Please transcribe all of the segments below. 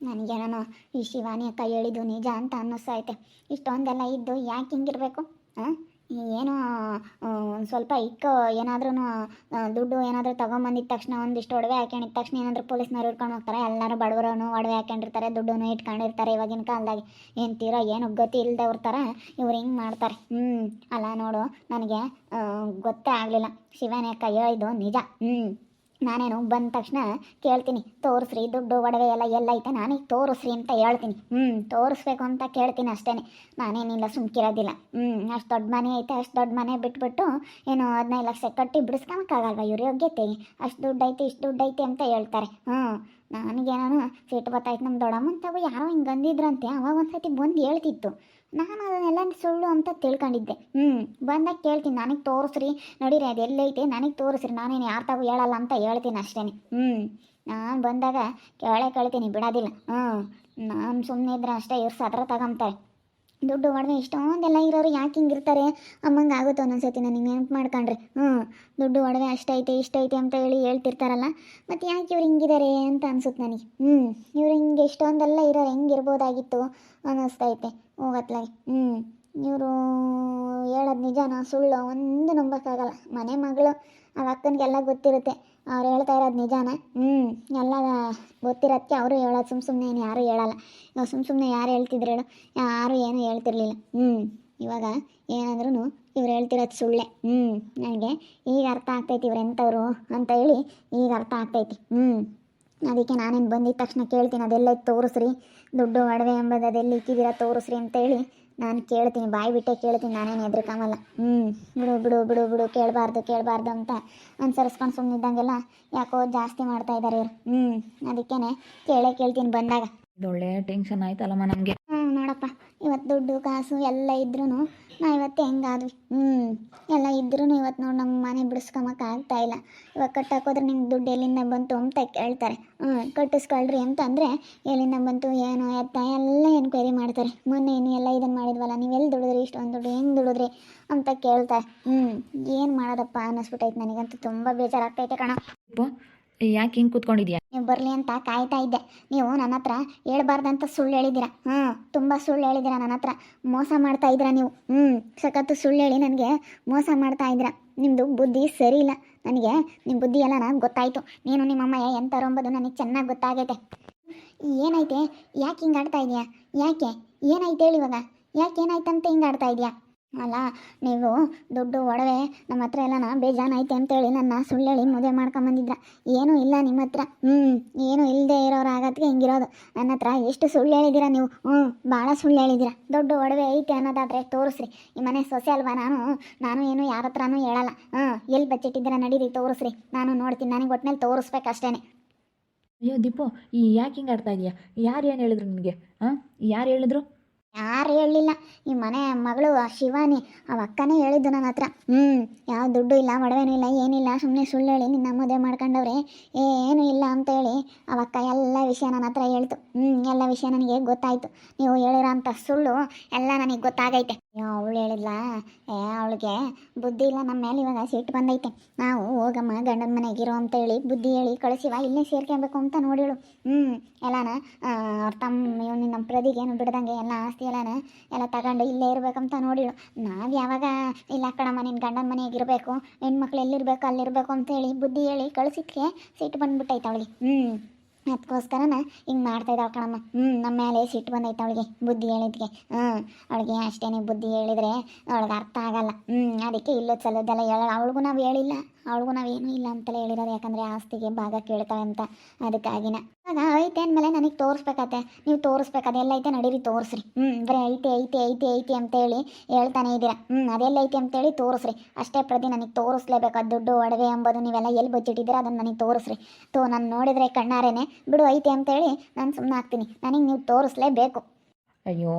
ನನಗೇನೋ ಈ ಶಿವಾನಿ ಅಕ್ಕ ಹೇಳಿದ್ದು ನಿಜ ಅಂತ ಅನ್ನಿಸ್ತೈತೆ ಇಷ್ಟೊಂದೆಲ್ಲ ಇದ್ದು ಯಾಕೆ ಹಿಂಗಿರಬೇಕು? ಹಾಂ ಏನೋ ಒಂದು ಸ್ವಲ್ಪ ಇಕ್ಕ ಏನಾದ್ರೂ ದುಡ್ಡು ಏನಾದರೂ ತೊಗೊಂಬಂದಿದ ತಕ್ಷಣ ಒಂದಿಷ್ಟು ಒಡವೆ ಹಾಕೊಂಡಿದ ತಕ್ಷಣ ಏನಾದರೂ ಪೊಲೀಸ್ನವ್ರು ಹಿಡ್ಕೊಂಡು ಹೋಗ್ತಾರೆ. ಎಲ್ಲರೂ ಬಡವರನ್ನು ಒಡವೆ ಹಾಕೊಂಡಿರ್ತಾರೆ ದುಡ್ಡನ್ನು ಇಟ್ಕೊಂಡಿರ್ತಾರೆ ಇವಾಗಿನ ಕಾಲದಾಗೆ. ಏನು ತೀರಾ ಏನು ಗತಿ ಇಲ್ಲದವ್ರ ಥರ ಇವ್ರು ಹಿಂಗೆ ಮಾಡ್ತಾರೆ. ಹ್ಞೂ ಅಲ್ಲ ನೋಡು, ನನಗೆ ಗೊತ್ತೇ ಆಗಲಿಲ್ಲ. ಶಿವಾನಿ ಅಕ್ಕ ಹೇಳಿದ್ದು ನಿಜ. ಹ್ಞೂ ನಾನೇನು ಬಂದ ತಕ್ಷಣ ಕೇಳ್ತೀನಿ, ತೋರಿಸ್ರಿ, ದುಡ್ಡು, ಒಡವೆ ಎಲ್ಲ ಎಲ್ಲೈತೆ, ನಾನೇ ತೋರಿಸ್ರಿ ಅಂತ ಹೇಳ್ತೀನಿ. ಹ್ಞೂ ತೋರಿಸ್ಬೇಕು ಅಂತ ಕೇಳ್ತೀನಿ ಅಷ್ಟೇ. ನಾನೇನಿಲ್ಲ ಸುಮ್ಕಿರೋದಿಲ್ಲ ಹ್ಞೂ ಅಷ್ಟು ದೊಡ್ಡ ಮನೆ ಐತೆ, ಅಷ್ಟು ದೊಡ್ಡ ಮನೆ ಬಿಟ್ಬಿಟ್ಟು ಏನು ಹದಿನೈದು ಲಕ್ಷ ಕಟ್ಟಿ ಬಿಡಿಸ್ಕೊಳಕ್ಕಾಗಲ್ವ ಇವ್ರ ಯೋಗ್ಯತೆ? ಅಷ್ಟು ದುಡ್ಡು ಐತೆ ಇಷ್ಟು ದುಡ್ಡು ಐತೆ ಅಂತ ಹೇಳ್ತಾರೆ. ಹ್ಞೂ ನನಗೇನೋ ಸಿಟ್ಟು ಬತ್ತಾಯ್ತು ನಮ್ಮ ದೊಡ್ಡಮ್ಮನ ತಗು ಯಾರೋ ಹಿಂಗೆ ಅಂದಿದ್ರಂತೆ ಅವಾಗ ಒಂದ್ಸತಿ ಬಂದು ಹೇಳ್ತಿತ್ತು. ನಾನು ಅದನ್ನೆಲ್ಲ ಸುಳ್ಳು ಅಂತ ತಿಳ್ಕೊಂಡಿದ್ದೆ. ಹ್ಞೂ ಬಂದಾಗ ಕೇಳ್ತೀನಿ, ನನಗೆ ತೋರಿಸ್ರಿ. ನಡೀರಿ ಅದು ಎಲ್ಲೈತೆ ನನಗೆ ತೋರಿಸ್ರಿ. ನಾನೇನು ಯಾರು ತಾವು ಹೇಳಲ್ಲ ಅಂತ ಹೇಳ್ತೀನಿ ಅಷ್ಟೇ ಹ್ಞೂ ನಾನು ಬಂದಾಗ ಕೇಳೇ ಕೇಳ್ತೀನಿ, ಬಿಡೋದಿಲ್ಲ. ಹ್ಞೂ ನಾನು ಸುಮ್ಮನೆ ಇದ್ರೆ ಅಷ್ಟೇ ಇವ್ರು ಸದ್ರ ತಗೊಂತಾರೆ ದುಡ್ಡು ಒಡವೆ ಇಷ್ಟೊಂದೆಲ್ಲ ಇರೋರು ಯಾಕೆ ಹಿಂಗಿರ್ತಾರೆ? ಅಮ್ಮಂಗೆ ಆಗುತ್ತೆ ಒಂದೊಂದ್ಸತಿ ನನಗೆ ನೆನಪು ಮಾಡ್ಕೊಂಡ್ರೆ. ಹ್ಞೂ ದುಡ್ಡು ಒಡವೆ ಅಷ್ಟೈತೆ ಇಷ್ಟೈತೆ ಅಂತ ಹೇಳಿ ಹೇಳ್ತಿರ್ತಾರಲ್ಲ. ಮತ್ತು ಯಾಕೆ ಇವ್ರು ಹಿಂಗಿದ್ದಾರೆ ಅಂತ ಅನ್ಸುತ್ತೆ ನನಗೆ. ಹ್ಞೂ ಇವ್ರು ಹಿಂಗೆ ಇಷ್ಟೊಂದೆಲ್ಲ ಇರೋರು ಹೆಂಗಿರ್ಬೋದಾಗಿತ್ತು ಅನ್ನಿಸ್ತೈತೆ ಹೋಗತ್ಲಾಗೆ. ಹ್ಞೂ ಇವರು ಹೇಳೋದು ನಿಜಾನ ಸುಳ್ಳು ಒಂದು ನಂಬೋಕ್ಕಾಗಲ್ಲ. ಮನೆ ಮಗಳು ಆ ಅಕ್ಕನಿಗೆಲ್ಲ ಗೊತ್ತಿರುತ್ತೆ. ಅವ್ರು ಹೇಳ್ತಾ ಇರೋದು ನಿಜಾನ? ಹ್ಞೂ ಎಲ್ಲ ಗೊತ್ತಿರೋದಕ್ಕೆ ಅವರು ಹೇಳೋದು ಸುಮ್ಮ ಸುಮ್ಮನೆ ಏನು ಯಾರೂ ಹೇಳಲ್ಲ. ಇವಾಗ ಸುಮ್ಮ ಸುಮ್ಮನೆ ಯಾರು ಹೇಳ್ತಿದ್ರು ಹೇಳು? ಯಾರು ಏನೂ ಹೇಳ್ತಿರ್ಲಿಲ್ಲ. ಹ್ಞೂ ಇವಾಗ ಏನಂದ್ರೂ ಇವ್ರು ಹೇಳ್ತಿರೋದು ಸುಳ್ಳೆ. ಹ್ಞೂ ನನಗೆ ಈಗ ಅರ್ಥ ಆಗ್ತೈತಿ ಇವ್ರು ಎಂಥವ್ರು ಅಂತ ಹೇಳಿ ಈಗ ಅರ್ಥ ಆಗ್ತೈತಿ. ಹ್ಞೂ ಅದಕ್ಕೆ ನಾನೇನು ಬಂದಿದ್ದ ತಕ್ಷಣ ಕೇಳ್ತೀನಿ. ಅದೆಲ್ಲ ತೋರಿಸ್ರಿ. ದುಡ್ಡು ಒಡವೆ ಎಂಬುದು ಅದೆಲ್ಲ ಇಕ್ಕಿದ್ದೀರಾ ತೋರಿಸ್ರಿ ಅಂತೇಳಿ ನಾನು ಕೇಳ್ತೀನಿ ಬಾಯಿ ಬಿಟ್ಟೆ ಕೇಳ್ತೀನಿ ನಾನೇನು ಎದ್ರಕಮಲ್ಲ ಹ್ಞೂ ಬಿಡು ಬಿಡು ಬಿಡು ಬಿಡು ಕೇಳಬಾರ್ದು ಕೇಳಬಾರ್ದು ಅಂತ ಅನ್ಸರಿಸ್ಕೊಂಡು ಸುಮ್ಮನಿದ್ದಂಗೆಲ್ಲ ಯಾಕೋ ಜಾಸ್ತಿ ಮಾಡ್ತಾ ಇದ್ದಾರೆ ಇವ್ರು. ಹ್ಞೂ ಅದಕ್ಕೇ ಕೇಳೇ ಕೇಳ್ತೀನಿ ಬಂದಾಗ. ಇದೊಳ್ಳೆ ಟೆನ್ಷನ್ ಆಯ್ತಲ್ಲಮ್ಮ ನಮಗೆ. ಹ್ಞೂ ನೋಡಪ್ಪ. ಇವತ್ತು ದುಡ್ಡು, ಕಾಸು ಎಲ್ಲ ಇದ್ರೂ ನಾ ಇವತ್ತು ಹೆಂಗಾದ್ವಿ? ಹ್ಞೂ ಎಲ್ಲ ಇದ್ರೂ ಇವತ್ತು ನೋಡಿ ನಮ್ಮ ಮನೆ ಬಿಡಿಸ್ಕೊಂಬಕ್ಕೆ ಆಗ್ತಾ ಇಲ್ಲ. ಇವಾಗ ಕಟ್ಟಾಕೋದ್ರೆ ನಿಮ್ಗೆ ದುಡ್ಡು ಎಲ್ಲಿಂದ ಬಂತು ಅಂತ ಕೇಳ್ತಾರೆ. ಹ್ಞೂ ಕಟ್ಟಿಸ್ಕೊಳ್ರಿ ಅಂತ ಅಂದರೆ ಎಲ್ಲಿಂದ ಬಂತು, ಏನು, ಎತ್ತ, ಎಲ್ಲ ಎನ್ಕ್ವೈರಿ ಮಾಡ್ತಾರೆ. ಮೊನ್ನೆ ಏನು ಎಲ್ಲ ಇದನ್ನು ಮಾಡಿದ್ವಲ್ಲ, ನೀವು ಎಲ್ಲಿ ದುಡಿದ್ರಿ, ಇಷ್ಟೊಂದು ದುಡ್ಡು ಹೆಂಗೆ ದುಡಿದ್ರಿ ಅಂತ ಕೇಳ್ತಾರೆ. ಹ್ಞೂ ಏನು ಮಾಡೋದಪ್ಪ ಅನ್ನಿಸ್ಬಿಟ್ಟೈತೆ ನನಗಂತೂ ತುಂಬ ಬೇಜಾರಾಗ್ತೈತೆ ಕಣ. ಯಾಕೆ ಹಿಂಗೆ ಕೂತ್ಕೊಂಡಿದ್ಯಾ? ನೀವು ಬರಲಿ ಅಂತ ಕಾಯ್ತಾ ಇದ್ದೆ. ನೀವು ನನ್ನ ಹತ್ರ ಹೇಳ್ಬಾರ್ದಂತ ಸುಳ್ಳು ಹೇಳಿದ್ದೀರಾ? ಹ್ಮ್, ತುಂಬ ಸುಳ್ಳು ಹೇಳಿದ್ದೀರಾ ನನ್ನ ಹತ್ರ? ಮೋಸ ಮಾಡ್ತಾ ಇದ್ದೀರಾ ನೀವು? ಹ್ಞೂ ಸಖತ್ತು ಸುಳ್ಳು ಹೇಳಿ ನನಗೆ ಮೋಸ ಮಾಡ್ತಾ ಇದ್ದೀರಾ. ನಿಮ್ಮದು ಬುದ್ಧಿ ಸರಿ ಇಲ್ಲ. ನನಗೆ ನಿಮ್ಮ ಬುದ್ಧಿ ಎಲ್ಲ ನನಗೆ ಗೊತ್ತಾಯಿತು. ನೀನು ನಿಮ್ಮಮ್ಮ ಎಂಥವ್ರು ಎಂಬುದು ನನಗೆ ಚೆನ್ನಾಗಿ ಗೊತ್ತಾಗೈತೆ. ಏನೈತೆ ಯಾಕೆ ಹಿಂಗೆ ಆಡ್ತಾ ಇದೆಯಾ? ಯಾಕೆ? ಏನಾಯ್ತು ಹೇಳಿ ಇವಾಗ? ಯಾಕೆ ಏನಾಯ್ತಂತ ಹಿಂಗೆ ಆಡ್ತಾ ಇದೆಯಾ? ಅಲ್ಲ, ನೀವು ದುಡ್ಡು, ಒಡವೆ, ನಮ್ಮ ಹತ್ರ ಎಲ್ಲನ ಬೇಜಾನೈತೆ ಅಂತೇಳಿ ನನ್ನ ಸುಳ್ಳು ಹೇಳಿ ಮದುವೆ ಮಾಡ್ಕೊಂಬಂದಿದ್ರ. ಏನೂ ಇಲ್ಲ ನಿಮ್ಮ ಹತ್ರ. ಹ್ಞೂ ಏನೂ ಇಲ್ಲದೆ ಇರೋರು ಆಗತ್ಗೆ ಹಿಂಗಿರೋದು. ನನ್ನ ಹತ್ರ ಎಷ್ಟು ಸುಳ್ಳು ಹೇಳಿದ್ದೀರಾ ನೀವು? ಹ್ಞೂ ಭಾಳ ಸುಳ್ಳು ಹೇಳಿದ್ದೀರಾ ದೊಡ್ಡ, ಒಡವೆ ಐತೆ ಅನ್ನೋದಾದರೆ ತೋರಿಸ್ರಿ. ಈ ಮನೆ ಸೊಸೆ ಅಲ್ವಾ ನಾನು? ನಾನು ಏನು ಯಾರ ಹತ್ರನೂ ಹೇಳಲ್ಲ. ಹ್ಞೂ ಎಲ್ಲಿ ಬಚ್ಚಿಟ್ಟಿದ್ದೀರಾ ನಡೀರಿ, ತೋರಿಸ್ರಿ. ನಾನು ನೋಡ್ತೀನಿ, ನನಗೆ ಒಟ್ಟಿನಲ್ಲಿ ತೋರಿಸ್ಬೇಕಷ್ಟೇ ಅಯ್ಯೋ, ದೀಪು, ಈ ಯಾಕೆ ಹಿಂಗೆ ಆಡ್ತಾ ಇದೆಯಾ? ಯಾರು ಏನು ಹೇಳಿದ್ರು ನಿಮಗೆ ಹಾಂ? ಯಾರು ಹೇಳಿದ್ರು? ಯಾರು ಹೇಳಲಿಲ್ಲ? ಈ ಮನೆ ಮಗಳು ಶಿವಾನಿ, ಅವ ಅಕ್ಕನೇ ಹೇಳಿದ್ದು ನನ್ನ ಹತ್ರ. ಹ್ಞೂ ಯಾವ ದುಡ್ಡು ಇಲ್ಲ, ಒಡವೆನೂ ಇಲ್ಲ, ಏನಿಲ್ಲ ಸುಮ್ಮನೆ ಸುಳ್ಳು ಹೇಳಿ ನಿನ್ನ ಮದುವೆ ಮಾಡ್ಕೊಂಡವ್ರೆ. ಏನೂ ಇಲ್ಲ ಅಂತ ಹೇಳಿ ಅವ ಅಕ್ಕ ಎಲ್ಲ ವಿಷಯ ನನ್ನ ಹತ್ರ ಹೇಳ್ತು. ಹ್ಞೂ ಎಲ್ಲ ವಿಷಯ ನನಗೆ ಗೊತ್ತಾಯಿತು. ನೀವು ಹೇಳಿರೋ ಅಂಥ ಸುಳ್ಳು ಎಲ್ಲ ನನಗೆ ಗೊತ್ತಾಗೈತೆ. ಅವಳು ಹೇಳಿದ್ಲಾ. ಏ, ಅವಳಿಗೆ ಬುದ್ಧಿ ಇಲ್ಲ ನಮ್ಮ ಮೇಲೆ ಇವಾಗ ಸಿಟ್ಟು ಬಂದೈತೆ. ನಾವು ಹೋಗಮ್ಮ, ಗಂಡನ ಮನೆಗಿರೋ ಅಂತ ಹೇಳಿ ಬುದ್ಧಿ ಹೇಳಿ ಕಳಿಸಿವ, ಇಲ್ಲೇ ಸೇರ್ಕೊಬೇಕು ಅಂತ ನೋಡಿಳು ಹ್ಞೂ ಎಲ್ಲಾನ ಅವ್ರ ತಮ್ಮ ಇವನು ನಮ್ಮ ಪ್ರದಿಗೇನು ಬಿಡ್ದಂಗೆ ಎಲ್ಲ ಆಸ್ತಿ ಎಲ್ಲಾನ ಎಲ್ಲ ತಗೊಂಡು ಇಲ್ಲೇ ಇರಬೇಕಂತ ನೋಡಿಳು ನಾವು ಯಾವಾಗ, ಇಲ್ಲ ಕಣಮ್ಮ ನಿನ್ನ ಗಂಡನ ಮನೆಗಿರಬೇಕು ಹೆಣ್ಮಕ್ಳು ಎಲ್ಲಿರಬೇಕು, ಅಲ್ಲಿರಬೇಕು ಅಂತ ಹೇಳಿ ಬುದ್ಧಿ ಹೇಳಿ ಕಳಿಸಿದ್ಕೆ ಸಿಟ್ಟು ಬಂದ್ಬಿಟ್ಟೈತೆ ಅವಳಿಗೆ. ಹ್ಞೂ ಅದಕ್ಕೋಸ್ಕರನ ಹಿಂಗೆ ಮಾಡ್ತಾ ಇದ್ದಾಳೆ ಕಣಮ್ಮ. ಹ್ಞೂ ನಮ್ಮ ಮೇಲೆ ಸಿಟ್ಟು ಬಂದೈತೆ ಅವಳಿಗೆ, ಬುದ್ಧಿ ಹೇಳಿದ್ಗೆ ಹ್ಞೂ ಅವಳಿಗೆ ಅಷ್ಟೇನೆ ಬುದ್ಧಿ ಹೇಳಿದರೆ ಅವಳಿಗೆ ಅರ್ಥ ಆಗಲ್ಲ. ಹ್ಞೂ ಅದಕ್ಕೆ ಇಲ್ಲೋ ಚಲೋದೆಲ್ಲ ಹೇಳ ಅವಳಿಗೂ ನಾವು ಹೇಳಿಲ್ಲ. ಅವಳಿಗೂ ನಾವು ಏನೂ ಇಲ್ಲ ಅಂತಲೇ ಹೇಳಿರೋದು, ಯಾಕಂದರೆ ಆಸ್ತಿಗೆ ಭಾಗ ಕೇಳ್ತಾಳೆ ಅಂತ. ಅದಕ್ಕಾಗಿನ. ಆಗ ಐತೆ ಅಂದಮೇಲೆ ನನಗೆ ತೋರಿಸ್ಬೇಕತ್ತೆ ನೀವು ತೋರಿಸ್ಬೇಕು, ಅದೆಲ್ಲ ಐತೆ, ನಡೀರಿ, ತೋರಿಸ್ರಿ. ಹ್ಞೂ ಬರೀ ಐತೆ ಐತೆ ಐತೆ ಐತೆ ಅಂತೇಳಿ ಹೇಳ್ತಾನೆ ಇದ್ದೀರಾ. ಹ್ಞೂ ಅದೆಲ್ಲ ಐತೆ ಅಂತೇಳಿ ತೋರಿಸ್ರಿ. ಅಷ್ಟೇ ಪ್ರತಿ ನನಗೆ ತೋರಿಸ್ಲೇಬೇಕು. ಅದು ದುಡ್ಡು, ಒಡವೆ ಎಂಬುದು ನೀವೆಲ್ಲ ಎಲ್ಲಿ ಬಚ್ಚಿಟ್ಟಿದ್ದೀರಾ ಅದನ್ನು ನನಗೆ ತೋರಿಸ್ರಿ. ತೋ, ನಾನು ನೋಡಿದರೆ ಕಣ್ಣಾರೇನೆ ಬಿಡು ಐತೆ ಅಂತೇಳಿ ನಾನು ಸುಮ್ಮನೆ ಆಗ್ತೀನಿ ನನಗೆ ನೀವು ತೋರಿಸ್ಲೇಬೇಕು. ಅಯ್ಯೋ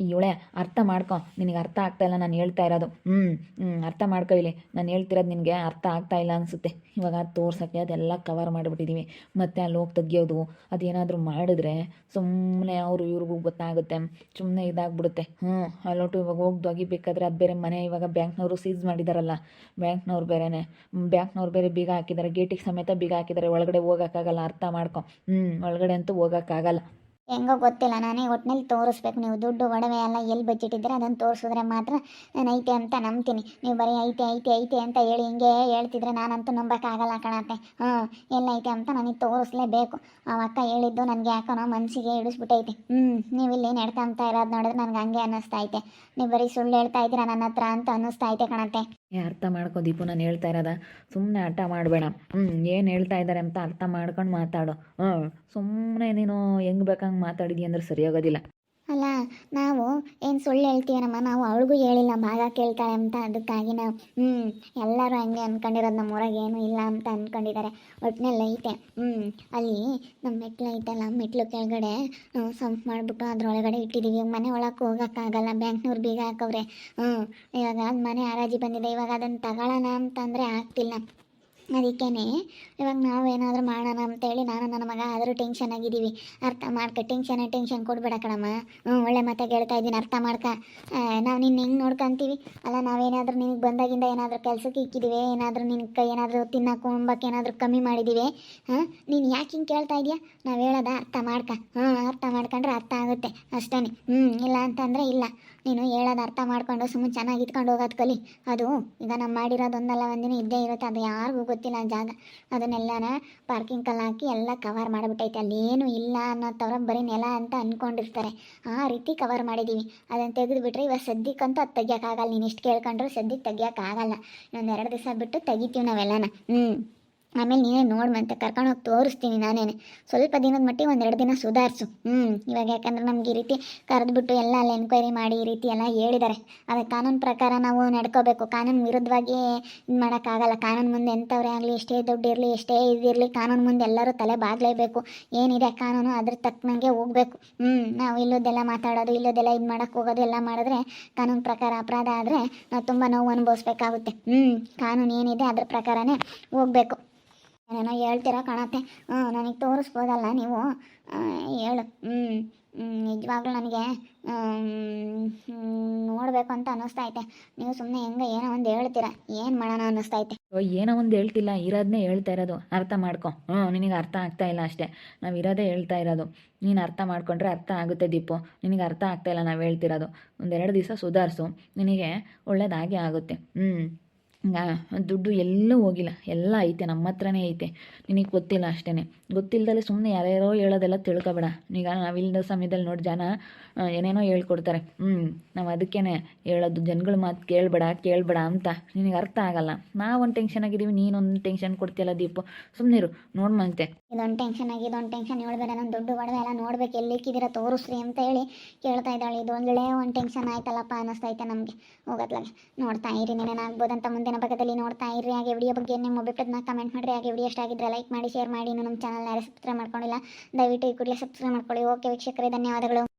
ಇವಳೆ ಅರ್ಥ ಮಾಡ್ಕೊ. ನಿನಗೆ ಅರ್ಥ ಆಗ್ತಾ ಇಲ್ಲ, ನಾನು ಹೇಳ್ತಾ ಇರೋದು. ಹ್ಞೂ ಹ್ಞೂ ಅರ್ಥ ಮಾಡ್ಕೊ ಇಲ್ಲಿ. ನಾನು ಹೇಳ್ತಿರೋದು ನಿನಗೆ ಅರ್ಥ ಆಗ್ತಾ ಇಲ್ಲ ಅನಿಸುತ್ತೆ. ಇವಾಗ ತೋರ್ಸೋಕ್ಕೆ ಅದೆಲ್ಲ ಕವರ್ ಮಾಡಿಬಿಟ್ಟಿದ್ದೀವಿ ಮತ್ತೆ ಅಲ್ಲಿ ಹೋಗಿ ತೆಗಿಯೋದು, ಅದೇನಾದರೂ ಮಾಡಿದ್ರೆ ಸುಮ್ಮನೆ ಅವರು ಇವ್ರಿಗೂ ಗೊತ್ತಾಗುತ್ತೆ. ಸುಮ್ಮನೆ ಇದಾಗ್ಬಿಡುತ್ತೆ. ಹ್ಞೂ ಅಲ್ಲೊಟ್ಟು ಇವಾಗ ಹೋಗಿ ಬೇಕಾದರೆ ಅದು ಬೇರೆ ಮನೆ ಇವಾಗ ಬ್ಯಾಂಕ್ನವರು ಸೀಸ್ ಮಾಡಿದಾರಲ್ಲ. ಬ್ಯಾಂಕ್ನವ್ರು ಬೇರೆನೆ. ಬ್ಯಾಂಕ್ನವ್ರು ಬೇರೆ ಬೀಗ ಹಾಕಿದ್ದಾರೆ ಗೇಟಿಗೆ ಸಮೇತ ಬೀಗ ಹಾಕಿದ್ದಾರೆ ಒಳಗಡೆ ಹೋಗೋಕ್ಕಾಗಲ್ಲ, ಅರ್ಥ ಮಾಡ್ಕೊ. ಹ್ಞೂ ಒಳಗಡೆ ಅಂತೂ ಹೋಗೋಕ್ಕಾಗಲ್ಲ. ಹೆಂಗೋ ಗೊತ್ತಿಲ್ಲ. ನಾನೇ ಒಟ್ಟಿನಲ್ಲಿ ತೋರಿಸ್ಬೇಕು. ನೀವು ದುಡ್ಡು, ಒಡವೆ ಎಲ್ಲ ಎಲ್ಲಿ ಇದ್ದರೆ ಅದನ್ನು ತೋರಿಸಿದ್ರೆ ಮಾತ್ರ ನಾನು ಐತೆ ಅಂತ ನಂಬ್ತೀನಿ. ನೀವು ಬರೀ ಐತೆ ಐತೆ ಐತೆ ಅಂತ ಹೇಳಿ ಹಿಂಗೆ ಹೇಳ್ತಿದ್ರೆ ನಾನಂತೂ ನಂಬೋಕ್ಕಾಗಲ್ಲ ಕಣತ್ತೆ ಹ್ಞೂ ಎಲ್ಲೈತೆ ಅಂತ ನನಗೆ ತೋರಿಸ್ಲೇಬೇಕು. ಆ ಅಕ್ಕ ಹೇಳಿದ್ದು ನನಗೆ ಯಾಕನೋ ಮನಸ್ಸಿಗೆ ಇಡಿಸ್ಬಿಟ್ಟೈತೆ ಹ್ಞೂ, ನೀವು ಇಲ್ಲಿ ನಡ್ಕೊಂತ ಇರೋದು ನೋಡಿದ್ರೆ ನನಗೆ ಹಂಗೆ ಅನ್ನಿಸ್ತಾ ಐತೆ. ನೀವು ಬರೀ ಸುಳ್ಳು ಹೇಳ್ತಾ ಇದ್ದೀರಾ ನನ್ನ ಹತ್ರ ಅಂತ ಅನ್ನಿಸ್ತಾ ಐತೆ ಕಣತ್ತೆ ಅರ್ಥ ಮಾಡ್ಕೊ ದೀಪು, ನಾನು ಹೇಳ್ತಾ ಇರೋದ. ಸುಮ್ಮನೆ ಹಠ ಮಾಡಬೇಡ. ಹ್ಞೂ ಏನು ಹೇಳ್ತಾ ಇದ್ದಾರೆ ಅಂತ ಅರ್ಥ ಮಾಡ್ಕೊಂಡು ಮಾತಾಡು. ಹ್ಞೂ ಸುಮ್ಮನೆ ನೀನು ಹೆಂಗೆ ಬೇಕಂಗೆ ಮಾತಾಡಿದಿ ಅಂದ್ರೆ ಸರಿಯಾಗೋದಿಲ್ಲ ಅಲ್ಲ, ನಾವು ಏನು ಸುಳ್ಳು ಹೇಳ್ತೀವನಮ್ಮ ನಾವು ಅವಳಿಗೂ ಹೇಳಿಲ್ಲ, ಭಾಗ ಕೇಳ್ತಾಳೆ ಅಂತ. ಅದಕ್ಕಾಗಿ ನಾವು ಹ್ಞೂ ಎಲ್ಲರೂ ಹಂಗೆ ಅಂದ್ಕೊಂಡಿರೋದು ನಮ್ಮ ಊರಾಗ ಏನೂ ಇಲ್ಲ ಅಂತ ಅಂದ್ಕೊಂಡಿದ್ದಾರೆ ಒಟ್ಟಿನಲ್ಲಿ ಐತೆ ಹ್ಞೂ ಅಲ್ಲಿ ನಮ್ಮ ಮೆಟ್ಲು ಐತಲ್ಲ, ಮೆಟ್ಲು ಕೆಳಗಡೆ ಸಂಪ್ ಮಾಡಿಬಿಟ್ಟು ಅದರೊಳಗಡೆ ಇಟ್ಟಿದ್ದೀವಿ ಮನೆ ಒಳಗೆ ಹೋಗೋಕ್ಕಾಗಲ್ಲ, ಬ್ಯಾಂಕ್ನವ್ರು ಬೀಗ ಹಾಕವ್ರೆ. ಹ್ಞೂ ಇವಾಗ ಅದು ಮನೆ ಹರಾಜಿ ಬಂದಿದೆ. ಇವಾಗ ಅದನ್ನು ತಗೊಳ್ಳೋಣ ಅಂತಂದರೆ ಆಗ್ತಿಲ್ಲ. ಅದಕ್ಕೇ ಇವಾಗ ನಾವೇನಾದರೂ ಮಾಡೋಣ ಅಂತೇಳಿ ನಾನು ನನ್ನ ಮಗ ಆದರೂ ಟೆನ್ಷನ್ ಆಗಿದ್ದೀವಿ. ಅರ್ಥ ಮಾಡ್ಕ ಟೆನ್ಷನ್ ಟೆನ್ಷನ್ ಕೊಡ್ಬೇಡ ಕಣಮ್ಮ. ಹ್ಞೂ ಒಳ್ಳೆ ಮತ್ತೆ ಹೇಳ್ತಾ ಇದ್ದೀನಿ, ಅರ್ಥ ಮಾಡ್ಕ. ನಾವು ನಿನ್ನ ಹೆಂಗೆ ನೋಡ್ಕೊಂತೀವಿ? ಅಲ್ಲ, ನಾವೇನಾದರೂ ನಿನಗೆ ಬಂದಾಗಿಂದ ಏನಾದರೂ ಕೆಲಸಕ್ಕೆ ಇಕ್ಕಿದ್ದೀವಿ ಏನಾದರೂ ನಿನ್ನ ಕೈ ಏನಾದರೂ ತಿನ್ನೋಕೆ ಏನಾದರೂ ಕಮ್ಮಿ ಮಾಡಿದ್ದೀವಿ ಹಾಂ, ನೀನು ಯಾಕೆ ಹಿಂಗೆ ಕೇಳ್ತಾ ಇದೆಯಾ? ನಾವು ಹೇಳೋದ ಅರ್ಥ ಮಾಡ್ಕ. ಹ್ಞೂ ಅರ್ಥ ಮಾಡ್ಕೊಂಡ್ರೆ ಅರ್ಥ ಆಗುತ್ತೆ ಅಷ್ಟೇ ಹ್ಞೂ ಇಲ್ಲ ಅಂತಂದರೆ ಇಲ್ಲ. ನೀನು ಹೇಳೋದು ಅರ್ಥ ಮಾಡ್ಕೊಂಡು ಸುಮ್ಮನೆ ಚೆನ್ನಾಗಿ ಇಟ್ಕೊಂಡು ಹೋಗೋದು ಕಲಿ. ಅದು, ಈಗ ನಾವು ಮಾಡಿರೋದೊಂದಲ್ಲ ಒಂದಿನ ಇದ್ದೇ ಇರುತ್ತೆ, ಅದು ಯಾರಿಗೂ ಗೊತ್ತಿಲ್ಲ ಆ ಜಾಗ. ಅದನ್ನೆಲ್ಲನ ಪಾರ್ಕಿಂಗ್ ಕಲ್ಲು ಹಾಕಿ ಎಲ್ಲ ಕವರ್ ಮಾಡಿಬಿಟ್ಟೈತೆ. ಅಲ್ಲಿ ಏನೂ ಇಲ್ಲ ಥರ ಬರೀ ನೆಲ ಅಂತ ಅಂದ್ಕೊಂಡಿರ್ತಾರೆ ಆ ರೀತಿ ಕವರ್ ಮಾಡಿದ್ದೀವಿ ಅದನ್ನು ತೆಗೆದುಬಿಟ್ರೆ ಇವಾಗ ಸದ್ಯಕ್ಕಂತೂ ಅದು ತೆಗಿಯೋಕ್ಕಾಗಲ್ಲ ನೀನು ಇಷ್ಟು ಕೇಳ್ಕೊಂಡ್ರು ಸದ್ಯಕ್ಕೆ ತೆಗಿಯೋಕ್ಕಾಗಲ್ಲ ಇನ್ನೊಂದು ಎರಡು ದಿವಸ ಬಿಟ್ಟು ತೆಗಿತೀವಿ ನಾವೆಲ್ಲನ. ಹ್ಞೂ ಆಮೇಲೆ ನೀನೇ ನೋಡಿ ಮತ್ತೆ ಕರ್ಕೊಂಡೋಗಿ ತೋರಿಸ್ತೀನಿ ನಾನೇನೆ. ಸ್ವಲ್ಪ ದಿನದ ಮಟ್ಟಿಗೆ ಒಂದೆರಡು ದಿನ ಸುಧಾರಿಸು. ಹ್ಞೂ ಇವಾಗ ಯಾಕಂದ್ರೆ ನಮ್ಗೆ ಈ ರೀತಿ ಕರೆದ್ಬಿಟ್ಟು ಎಲ್ಲ ಅಲ್ಲಿ ಎನ್ಕ್ವೈರಿ ಮಾಡಿ ಈ ರೀತಿ ಎಲ್ಲ ಹೇಳಿದ್ದಾರೆ ಅದು ಕಾನೂನು ಪ್ರಕಾರ ನಾವು ನಡ್ಕೋಬೇಕು. ಕಾನೂನು ವಿರುದ್ಧವಾಗಿ ಇದು ಮಾಡೋಕ್ಕಾಗಲ್ಲ. ಕಾನೂನು ಮುಂದೆ ಎಂಥವ್ರೇ ಆಗಲಿ, ಎಷ್ಟೇ ದುಡ್ಡು ಇರಲಿ, ಎಷ್ಟೇ ಇದಿರಲಿ ಕಾನೂನು ಮುಂದೆ ಎಲ್ಲರೂ ತಲೆ ಬಾಗಲೇಬೇಕು. ಏನಿದೆ ಕಾನೂನು ಅದ್ರ ತಕ್ಕನಂಗೆ ಹೋಗಬೇಕು. ಹ್ಞೂ ನಾವು ಇಲ್ಲೋದೆಲ್ಲ ಮಾತಾಡೋದು ಇಲ್ಲೋದೆಲ್ಲ ಇದು ಮಾಡೋಕ್ಕೆ ಹೋಗೋದು ಎಲ್ಲ ಮಾಡಿದ್ರೆ ಕಾನೂನು ಪ್ರಕಾರ ಅಪರಾಧ ಆದರೆ ನಾವು ತುಂಬ ನೋವು ಅನುಭವಿಸ್ಬೇಕಾಗುತ್ತೆ. ಹ್ಞೂ ಕಾನೂನು ಏನಿದೆ ಅದ್ರ ಪ್ರಕಾರನೇ ಹೋಗಬೇಕು. ಏನೇನೋ ಹೇಳ್ತೀರಾ ಕಾಣತ್ತೆ. ಹ್ಞೂ ನನಗೆ ತೋರಿಸ್ಬೋದಲ್ಲ ನೀವು? ಹೇಳು. ನಿಜವಾಗ್ಲೂ ನನಗೆ ನೋಡಬೇಕು ಅಂತ ಅನ್ನಿಸ್ತಾ ಐತೆ ನೀವು ಸುಮ್ಮನೆ ಹೆಂಗೆ ಏನೋ ಒಂದು ಹೇಳ್ತೀರಾ. ಏನು ಮಾಡೋಣ ಅನ್ನಿಸ್ತಾ ಐತೆ ಓ, ಏನೋ ಒಂದು ಹೇಳ್ತಿಲ್ಲ. ಇರೋದನ್ನೇ ಹೇಳ್ತಾ ಇರೋದು. ಅರ್ಥ ಮಾಡ್ಕೊ. ಹ್ಞೂ ನಿನಗೆ ಅರ್ಥ ಆಗ್ತಾ ಇಲ್ಲ ಅಷ್ಟೇ. ನಾವು ಇರೋದೇ ಹೇಳ್ತಾ ಇರೋದು. ನೀನು ಅರ್ಥ ಮಾಡ್ಕೊಂಡ್ರೆ ಅರ್ಥ ಆಗುತ್ತೆ ದೀಪು. ನಿನಗೆ ಅರ್ಥ ಆಗ್ತಾ ಇಲ್ಲ ನಾವು ಹೇಳ್ತಿರೋದು. ಒಂದೆರಡು ದಿವಸ ಸುಧಾರಿಸು. ನಿನಗೆ ಒಳ್ಳೇದಾಗೇ ಆಗುತ್ತೆ. ಹ್ಞೂ ದುಡ್ಡು ಎಲ್ಲೂ ಹೋಗಿಲ್ಲ. ಎಲ್ಲ ಐತೆ, ನಮ್ಮ ಹತ್ರನೇ ಐತೆ. ನಿನಗೆ ಗೊತ್ತಿಲ್ಲ ಅಷ್ಟೇ ಗೊತ್ತಿಲ್ಲದಲ್ಲೇ ಸುಮ್ಮನೆ ಯಾರ್ಯಾರೋ ಹೇಳೋದೆಲ್ಲ ತಿಳ್ಕೊಬೇಡ. ಈಗ ನಾವಿಲ್ಲದ ಸಮಯದಲ್ಲಿ ನೋಡಿ ಜನ ಏನೇನೋ ಹೇಳ್ಕೊಡ್ತಾರೆ. ಹ್ಞೂ ನಾವು ಅದಕ್ಕೇ ಹೇಳೋದು. ಜನಗಳ ಮಾತು ಕೇಳಬೇಡ ಕೇಳಬೇಡ ಅಂತ. ನಿನಗೆ ಅರ್ಥ ಆಗಲ್ಲ. ನಾವೊಂದು ಟೆನ್ಷನ್ ಆಗಿದ್ದೀವಿ ನೀನೊಂದು ಟೆನ್ಷನ್ ಕೊಡ್ತೀಯಲ್ಲ ದೀಪು. ಸುಮ್ಮನೆ ಇರು, ನೋಡಿ ಮಂತೆ ಇದೊಂದು ಟೆನ್ಷನ್ ಆಗಿ ಇದೊಂದು ಟೆನ್ಷನ್ ಹೇಳ್ಬೇಡ ನಾನು ದುಡ್ಡು ಒಡವೆ ಎಲ್ಲ ನೋಡ್ಬೇಕು. ಎಲ್ಲಿಕ್ಕಿದ್ದೀರ ತೋರಿಸ್ರಿ ಅಂತ ಹೇಳಿ ಕೇಳ್ತಾ ಇದ್ದಾಳೆ. ಇದು ಒಂದೊಳ್ಳೆ ಒಂದು ಟೆನ್ಷನ್ ಆಯ್ತಲ್ಲಪ್ಪ ಅನ್ನಿಸ್ತೈತೆ ನಮಗೆ. ಹೋಗೋದ್ಲಾಗೆ ನೋಡ್ತಾ ಇರಿ ಅಂತ ಮುಂದಿನ ಭಾಗದಲ್ಲಿ ನೋಡ್ತಾ ಇರಿ ಹಾಗೆ ವಿಡಿಯೋ ಬಗ್ಗೆ ನಿಮ್ಮ ಅಭಿಪ್ರಾಯನ ಕಮೆಂಟ್ ಮಾಡಿರಿ. ಹಾಗೆ ವಿಡಿಯೋ ಇಷ್ಟ ಆಗಿದ್ರೆ ಲೈಕ್ ಮಾಡಿ ಶೇರ್ ಮಾಡಿ. ನಮ್ಮ ಚಾನಲ್ನ ಯಾರು ಸಬ್ಸ್ಕ್ರೈಬ್ ಮಾಡ್ಕೊಂಡಿಲ್ಲ, ದಯವಿಟ್ಟು ಈ ಕೂಡಲೇ ಸಬ್ಸ್ಕ್ರೈಬ್ ಮಾಡ್ಕೊಳ್ಳಿ. ಓಕೆ ವೀಕ್ಷಕರೇ, ಧನ್ಯವಾದಗಳು.